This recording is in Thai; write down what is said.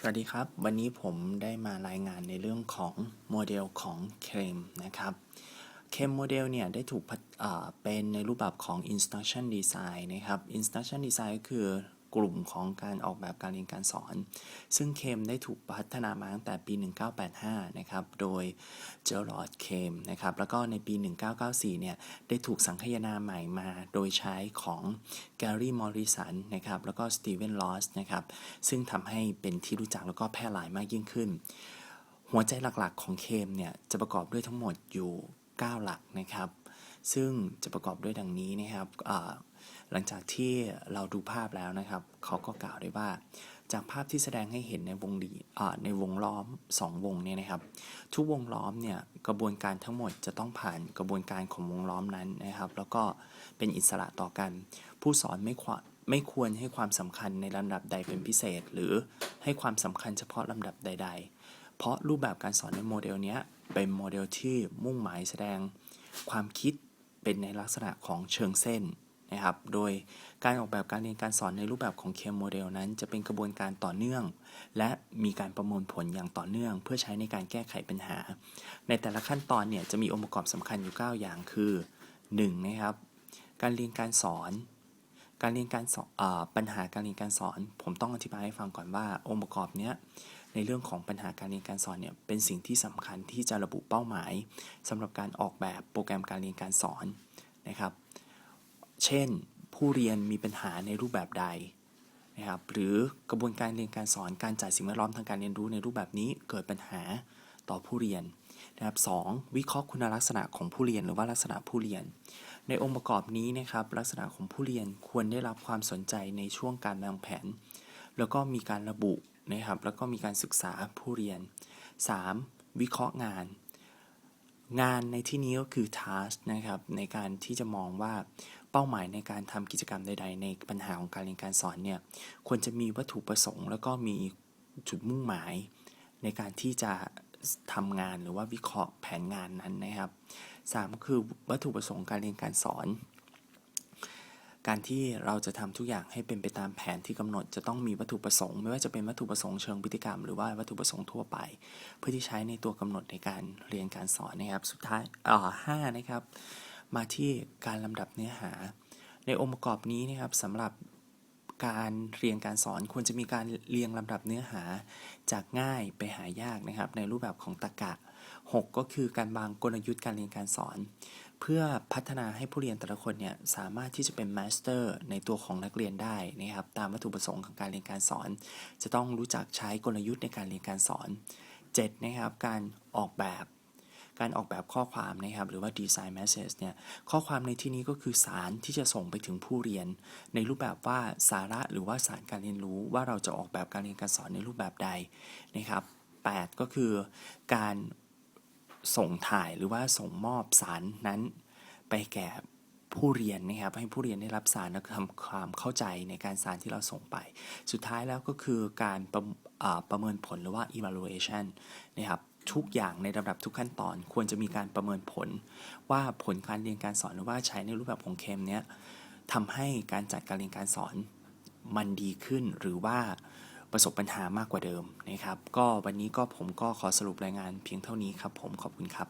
สวัสดีครับ วันนี้ผมได้มารายงานในเรื่องของโมเดลของเคมนะครับเคมโมเดลเนี่ยได้ถูกเป็นในรูปแบบของ instruction design นะครับ instruction design ก็คือ กลุ่มของการออกแบบการเรียนการสอน ซึ่งเคมได้ถูกพัฒนามาตั้งแต่ปี 1985 นะครับ โดยเจอร์ลอดเคมนะครับ แล้วก็ในปี 1994 เนี่ย ได้ถูกสังคายนาใหม่มา โดยใช้ของแกรี่ มอริสัน นะครับ แล้วก็สตีเวน ลอส นะครับ ซึ่งทำให้เป็นที่รู้จักแล้วก็แพร่หลายมากยิ่งขึ้น หัวใจหลักๆของเคมเนี่ย จะประกอบด้วยทั้งหมดอยู่ 9 หลักนะครับ ซึ่งจะประกอบด้วยดังนี้นะครับ หลังจากที่เราดูภาพแล้วนะครับ เขาก็กล่าวได้ว่า จากภาพที่แสดงให้เห็นในวงรีอ่าในวงล้อม 2 วงเนี่ยนะครับ ทุกวงล้อมเนี่ยกระบวนการทั้งหมดจะต้องผ่านกระบวนการของวงล้อมนั้นนะครับ แล้วก็เป็นอิสระต่อกัน ผู้สอนไม่ควรไม่ควรให้ความสำคัญในลำดับใดเป็นพิเศษ หรือให้ความสำคัญเฉพาะลำดับใด ๆ เพราะรูปแบบการสอนในโมเดลเนี้ยเป็นโมเดลที่มุ่งหมายแสดงความคิดเป็นในลักษณะของเชิงเส้น นะครับ โดยการออกแบบการเรียนการสอนในรูปแบบของเคมโมเดลนั้น จะเป็นกระบวนการต่อเนื่อง และมีการประมวลผลอย่างต่อเนื่อง เพื่อใช้ในการแก้ไขปัญหา ในแต่ละขั้นตอนเนี่ยจะมีองค์ประกอบสำคัญอยู่ 9 อย่างคือ 1. นะครับ การเรียนการสอน การเรียนการสอนปัญหาการเรียนการสอน ผมต้องอธิบายให้ฟังก่อนว่าองค์ประกอบเนี้ยในเรื่องของปัญหาการเรียนการสอนเนี่ยเป็นสิ่งที่สำคัญที่จะระบุเป้าหมายสำหรับการออกแบบโปรแกรมการเรียนการสอนนะครับ เช่น ผู้เรียนมีปัญหาในรูปแบบใดนะครับหรือกระบวนการเรียนการสอนการจัดสิ่งแวดล้อมทางการเรียนรู้ในรูปแบบนี้เกิดปัญหาต่อผู้เรียนนะครับสองวิเคราะห์คุณลักษณะของผู้เรียนหรือว่าลักษณะผู้เรียน ในองค์ประกอบนี้นะครับลักษณะของผู้เรียนควรได้รับความสนใจในช่วงการวางแผน แล้วก็มีการระบุนะครับแล้วก็มีการศึกษาผู้เรียน 3. วิเคราะห์งาน งานในที่นี้ก็คือ task นะครับในการที่จะมองว่า เป้าหมายในการทำกิจกรรมใด ๆ ในปัญหาของการเรียนการสอนเนี่ยควรจะมีวัตถุประสงค์ แล้วก็มีจุดมุ่งหมายในการที่จะทำงานหรือว่าวิเคราะห์แผนงานนั้นนะครับสามก็คือวัตถุประสงค์การเรียนการสอน การที่เราจะทำทุกอย่างให้เป็นไปตามแผนที่กำหนดจะต้องมีวัตถุประสงค์ ไม่ว่าจะเป็นวัตถุประสงค์เชิงพฤติกรรมหรือว่าวัตถุประสงค์ทั่วไป เพื่อที่ใช้ในตัวกำหนดในการเรียนการสอนนะครับ สุดท้ายอ่าห้านะครับ มาที่การลำดับเนื้อหา ในองค์ประกอบนี้นะครับสำหรับการเรียนการสอนควรจะมีการเรียงลำดับเนื้อหาจากง่ายไปหายากนะครับ ในรูปแบบของตรรกะ 6 ก็คือการวางกลยุทธ์การเรียนการสอน เพื่อพัฒนาให้ผู้เรียนแต่ละคนเนี่ยสามารถที่จะเป็นมาสเตอร์ในตัวของนักเรียนได้นะครับ ตามวัตถุประสงค์ของการเรียนการสอน จะต้องรู้จักใช้กลยุทธ์ในการเรียนการสอน 7. นะครับการออกแบบ การออกแบบข้อความนะครับหรือว่า design message เนี่ยข้อความในที่นี้ก็คือสารที่จะส่งไปถึงผู้เรียน ในรูปแบบว่าสาระหรือว่าสารการเรียนรู้ว่าเราจะออกแบบการเรียนการสอนในรูปแบบใดนะครับ 8 ก็คือการส่งถ่ายหรือว่าส่งมอบสารนั้น ไปแก่ผู้เรียนนะครับให้ผู้เรียนได้รับสารและทำความเข้าใจในการสารที่เราส่งไป สุดท้ายแล้วก็คือการประประเมินผลหรือว่า evaluation นะครับ ทุกอย่างในระดับทุกขั้นตอน ควรจะมีการประเมินผล ว่าผลการเรียนการสอนหรือว่าใช้ในรูปแบบของเคมเนี้ยทำให้การจัดการเรียนการสอนมันดีขึ้นหรือว่าประสบปัญหามากกว่าเดิมนะครับ ก็วันนี้ก็ผมก็ขอสรุปรายงานเพียงเท่านี้ครับ ผมขอบคุณครับ